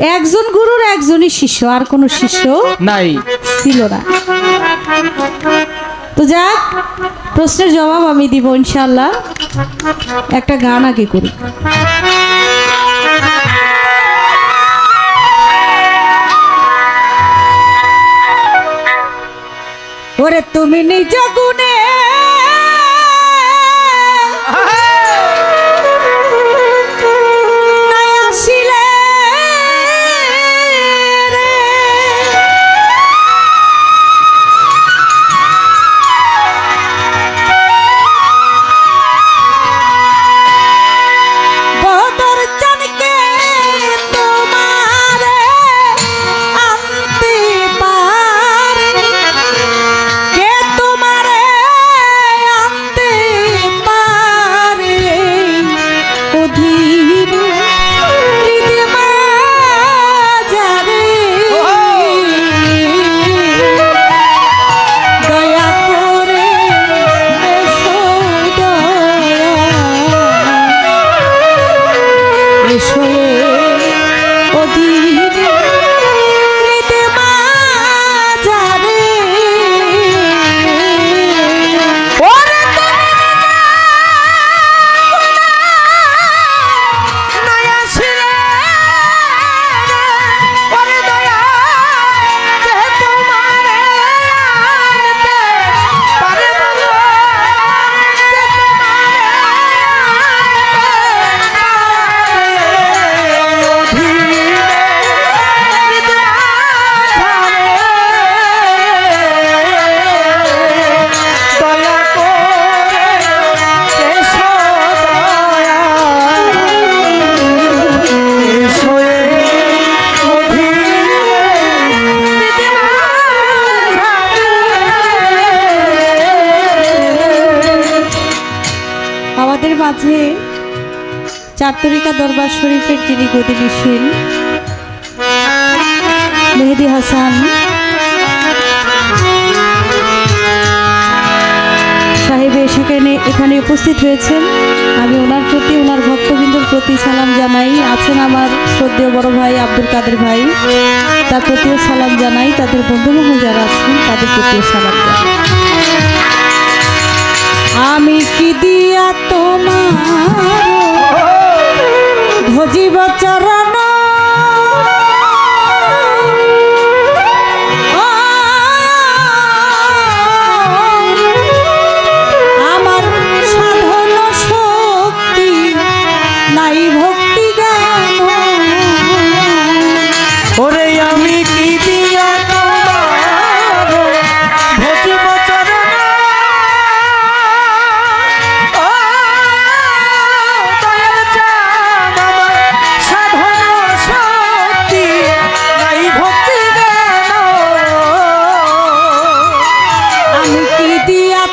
একজন গুরুর একজনই শিষ্য আর কোনো শিষ্য নাই। ছিল না। তো যাক প্রশ্নের জবাব আমি দিব ইনশাল্লাহ একটা গান আগে করি। ওরে তুমি নিজ গুণে চারতরিকা দরবার শরীফের যিনি গদিনীশীল মেহেদি হাসান, সাহেব সেখানে, এখানে উপস্থিত হয়েছেন। আমি ওনার প্রতি, ওনার ভক্তবৃন্দর প্রতি সালাম জানাই। আছেন আমার শ্রদ্ধেয় বড় ভাই আব্দুল কাদের ভাই। তার প্রতিও সালাম জানাই। তাদের বন্ধুবান্ধব যারা আছেন, তাদের প্রতিও সালাম জানাই। আমি কি দিয়া তোমার ভজিব চরণ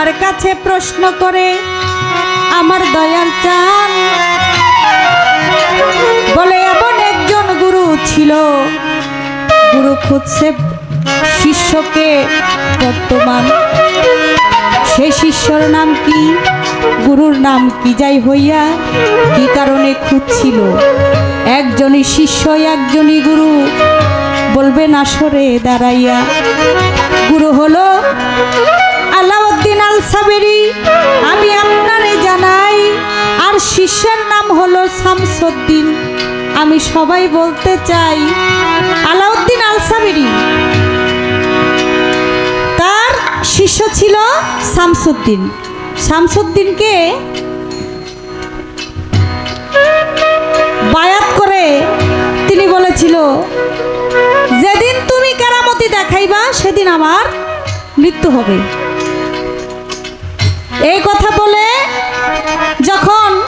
আমার কাছে প্রশ্ন করে, আমার দয়াল চান। বলে, এমন একজন গুরু ছিল। গুরু খুঁজছে শিষ্যকে বর্তমান। সে শিষ্যর নাম কি? গুরুর নাম কি যাই হইয়া, কি কারণে খুঁজছিল? একজনই শিষ্য, একজনই গুরু। বলবেন আসরে দাঁড়াইয়া। গুরু হলো আলাউদ্দিন আল সাবেরি আমি আপনারে জানাই, আর শিষ্যের নাম হলো শামসুদ্দিন। আমি সবাই বলতে চাই, আলাউদ্দিন আল সাবেরি তার শিষ্য ছিল শামসুদ্দিন। শামসুদ্দিনকে বায়াত করে তিনি বলেছিল, যেদিন তুমি কেরামতি দেখাইবা, সেদিন আমার মৃত্যু হবে। এই কথা বলে